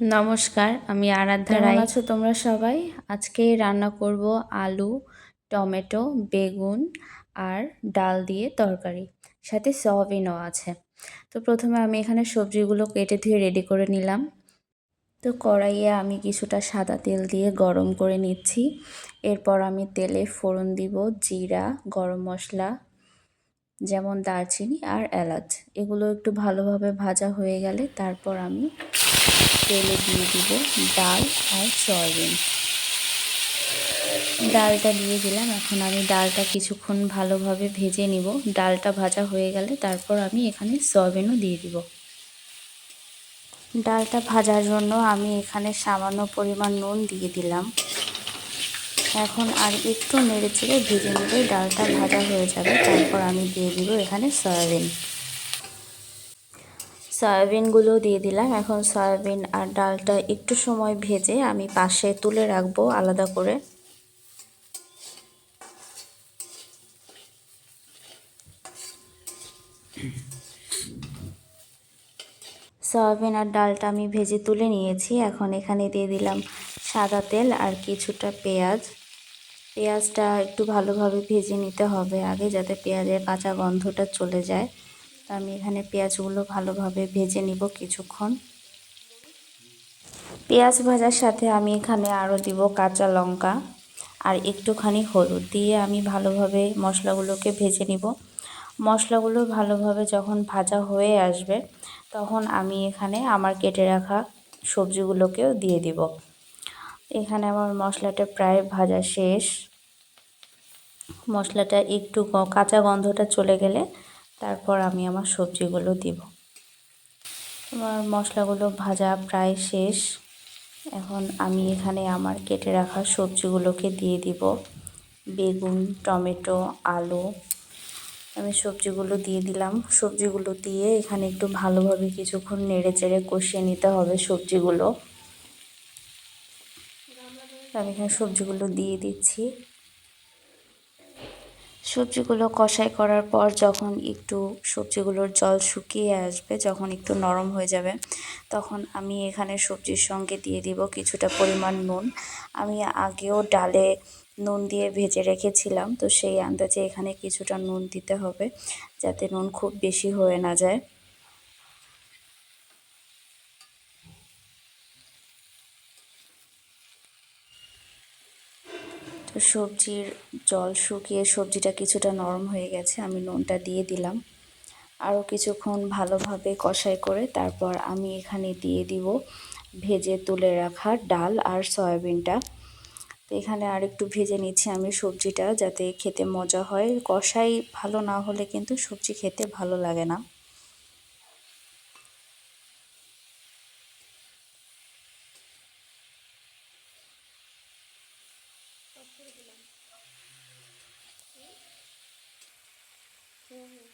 নমস্কার আমি আরাধ্যা রায়। আছো তোমরা সবাই? আজকে রান্না করব আলু টমেটো বেগুন আর ডাল দিয়ে তরকারি সাথে সয়াবিনও আছে। তো প্রথমে আমি এখানে সবজিগুলো কেটে ধুয়ে রেডি করে নিলাম। তো কড়াইয়ে আমি কিছুটা সাদা তেল দিয়ে গরম করে নিচ্ছি। এরপর আমি তেলে ফোড়ন দিব জিরা গরম মশলা যেমন দারচিনি আর এলাচ। এগুলো একটু ভালোভাবে ভাজা হয়ে গেলে তারপর আমি তেলে দিয়ে দিব ডাল আর সয়াবিন। ডালটা দিয়ে দিলাম। এখন আমি ডালটা কিছুক্ষণ ভালোভাবে ভেজে নিব। ডালটা ভাজা হয়ে গেলে তারপর আমি এখানে সয়াবিনও দিয়ে দিব। ডালটা ভাজার জন্য আমি এখানে সামান্য পরিমাণ নুন দিয়ে দিলাম। এখন আর একটু নেড়ে চেড়ে ভেজে নিলে ডালটা ভাজা হয়ে যাবে। তারপর আমি দিয়ে দিব এখানে সয়াবিন। সয়াবিনগুলো দিয়ে দিলাম। এখন সয়াবিন আর ডালটা একটু সময় ভেজে আমি পাশে তুলে রাখব আলাদা করে। সয়াবিন আর ডালটা আমি ভেজে তুলে নিয়েছি। এখন এখানে দিয়ে দিলাম সাদা তেল আর কিছুটা পেঁয়াজ। পেঁয়াজটা একটু ভালোভাবে ভেজে নিতে হবে আগে যাতে পেঁয়াজের কাঁচা গন্ধটা চলে যায়। আমি এখানে পেঁয়াজগুলো ভালোভাবে ভেজে নিব কিছুক্ষণ। পেঁয়াজ ভাজার সাথে আমি এখানে আরও দিব কাঁচা লঙ্কা আর একটুখানি হলুদ দিয়ে আমি ভালোভাবে মশলাগুলোকে ভেজে নিব। মশলাগুলো ভালোভাবে যখন ভাজা হয়ে আসবে তখন আমি এখানে আমার কেটে রাখা সবজিগুলোকেও দিয়ে দিব। এখানে আমার মশলাটা প্রায় ভাজা শেষ। মশলাটা একটু কাঁচা গন্ধটা চলে গেলে তারপর আমি আমার সবজিগুলো দিব। আমার মশলাগুলো ভাজা প্রায় শেষ। এখন আমি এখানে আমার কেটে রাখা সবজিগুলোকে দিয়ে দিব। বেগুন, টমেটো, আলু। আমি সবজিগুলো দিয়ে দিলাম। সবজিগুলো দিয়ে এখানে একটু ভালোভাবে কিছুক্ষণ নেড়ে চেড়ে কষিয়ে নিতে হবে সবজিগুলো। আমি এখানে সবজিগুলো দিয়ে দিচ্ছি। সবজিগুলো কষাই করার পর যখন একটু সবজিগুলোর জল শুকিয়ে আসবে, যখন একটু নরম হয়ে যাবে, তখন আমি এখানে সবজির সঙ্গে দিয়ে দিব কিছুটা পরিমাণ নুন। আমি আগেও ডালে নুন দিয়ে ভেজে রেখেছিলাম, তো সেই আন্দাজে এখানে কিছুটা নুন দিতে হবে, যাতে নুন খুব বেশি হয়ে না যায়। সবজির জল শুকিয়ে সবজিটা কিছুটা নরম হয়ে গেছে, আমি নুনটা দিয়ে দিলাম। আরও কিছুক্ষণ ভালোভাবে কষাই করে তারপর আমি এখানে দিয়ে দিব ভেজে তুলে রাখা ডাল আর সয়াবিনটা। তো এখানে আর একটু ভেজে নিচ্ছি আমি সবজিটা যাতে খেতে মজা হয়। কষাই ভালো না হলে কিন্তু সবজি খেতে ভালো লাগে না।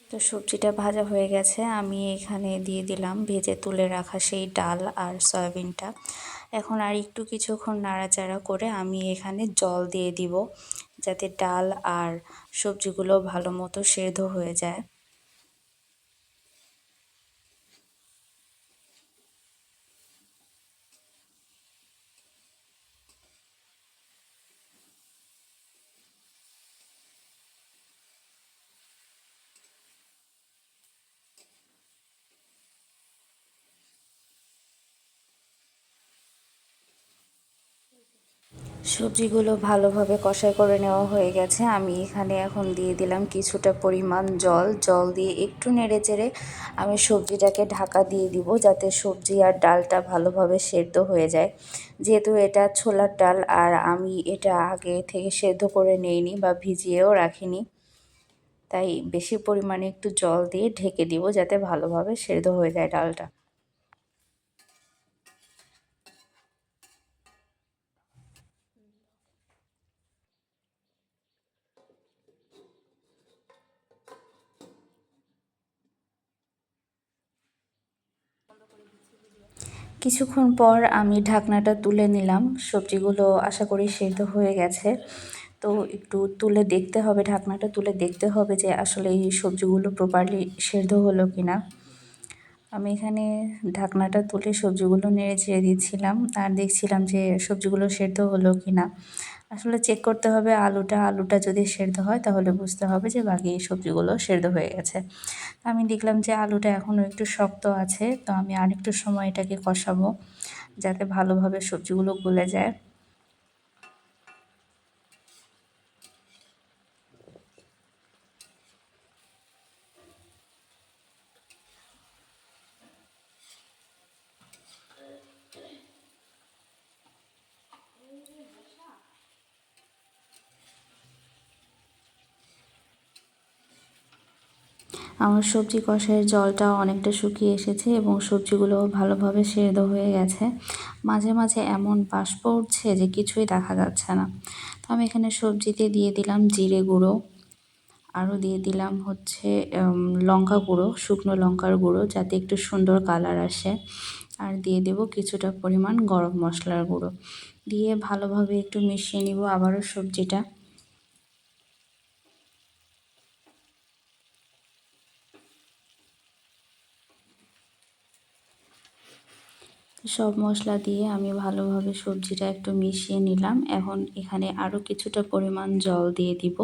তো সবজিটা ভাজা হয়ে গেছে। আমি এখানে দিয়ে দিলাম ভেজে তুলে রাখা সেই ডাল আর সয়াবিনটা। এখন আর একটু কিছুক্ষণ নাড়াচাড়া করে আমি এখানে জল দিয়ে দিব, যাতে ডাল আর সবজিগুলো ভালো মতো সেদ্ধ হয়ে যায়। সবজিগুলো ভালোভাবে কষাই করে নেওয়া হয়ে গেছে। আমি এখানে এখন দিয়ে দিলাম কিছুটা পরিমাণ জল। জল দিয়ে একটু নেড়ে চেড়ে আমি সবজিটাকে ঢাকা দিয়ে দিব যাতে সবজি আর ডালটা ভালোভাবে সেদ্ধ হয়ে যায়। যেহেতু এটা ছোলার ডাল আর আমি এটা আগে থেকে সেদ্ধ করে নেইনি বা ভিজিয়েও রাখিনি, তাই বেশি পরিমাণে একটু জল দিয়ে ঢেকে দিব যাতে ভালোভাবে সেদ্ধ হয়ে যায় ডালটা। কিছুক্ষণ পর আমি ঢাকনাটা তুলে নিলাম। সবজিগুলো আশা করি সেদ্ধ হয়ে গেছে। তো একটু তুলে দেখতে হবে, ঢাকনাটা তুলে দেখতে হবে যে আসলে এই সবজিগুলো প্রপারলি সেদ্ধ হলো কি না আমি এখানে ঢাকনাটা তুলে সবজিগুলো নেড়ে ছেড়ে দিচ্ছিলাম আর দেখছিলাম যে সবজিগুলো সেদ্ধ হলো কি না আসলে চেক করতে হবে আলুটা। আলুটা যদি সেদ্ধ হয়, তাহলে বুঝতে হবে যে বাকি সবজিগুলো সেদ্ধ হয়ে গেছে। আমি দেখলাম যে আলুটা এখনও একটু শক্ত আছে, তো আমি আরেকটু সময় এটাকে কষাবো, যাতে ভালোভাবে সবজিগুলো গলে যায়। আমার সবজি কষায়ের জলটা অনেকটা শুকিয়ে এসেছে এবং সবজিগুলো ভালোভাবে সেদ্ধ হয়ে গেছে। মাঝে মাঝে এমন বাষ্প উঠছে যে কিছুই দেখা যাচ্ছে না। তো আমি এখানে সবজিতে দিয়ে দিলাম জিরে গুঁড়ো। আরও দিয়ে দিলাম হচ্ছে লঙ্কা গুঁড়ো, শুকনো লঙ্কার গুঁড়ো যাতে একটু সুন্দর কালার আসে। আর দিয়ে দেব কিছুটা পরিমাণ গরম মশলার গুঁড়ো। দিয়ে ভালোভাবে একটু মিশিয়ে নিব আবারও সবজিটা। সব মশলা দিয়ে আমি ভালোভাবে সবজিটা একটু মিশিয়ে নিলাম। এখন এখানে আরও কিছুটা পরিমাণ জল দিয়ে দিব।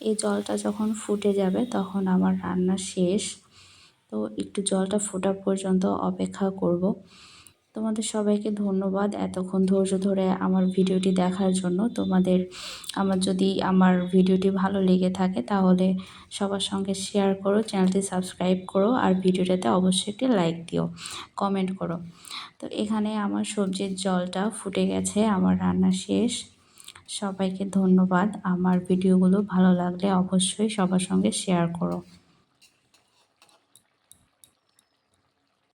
এই জলটা যখন ফুটে যাবে তখন আমার রান্না শেষ। তো একটু জলটা ফোটা পর্যন্ত অপেক্ষা করব। তোমাদের সবাইকে ধন্যবাদ এতক্ষণ ধৈর্য ধরে আমার ভিডিওটি দেখার জন্য। তোমাদের আমার যদি আমার ভিডিওটি ভালো লেগে থাকে তাহলে সবার সঙ্গে শেয়ার করো চ্যানেলটি সাবস্ক্রাইব করো আর ভিডিওটাতে অবশ্যই একটি লাইক দিও কমেন্ট করো। তো এখানে আমার সবজির জলটা ফুটে গেছে, আমার রান্না শেষ। সবাইকে ধন্যবাদ, আমার ভিডিওগুলো ভালো লাগলে অবশ্যই সবার সঙ্গে শেয়ার করো।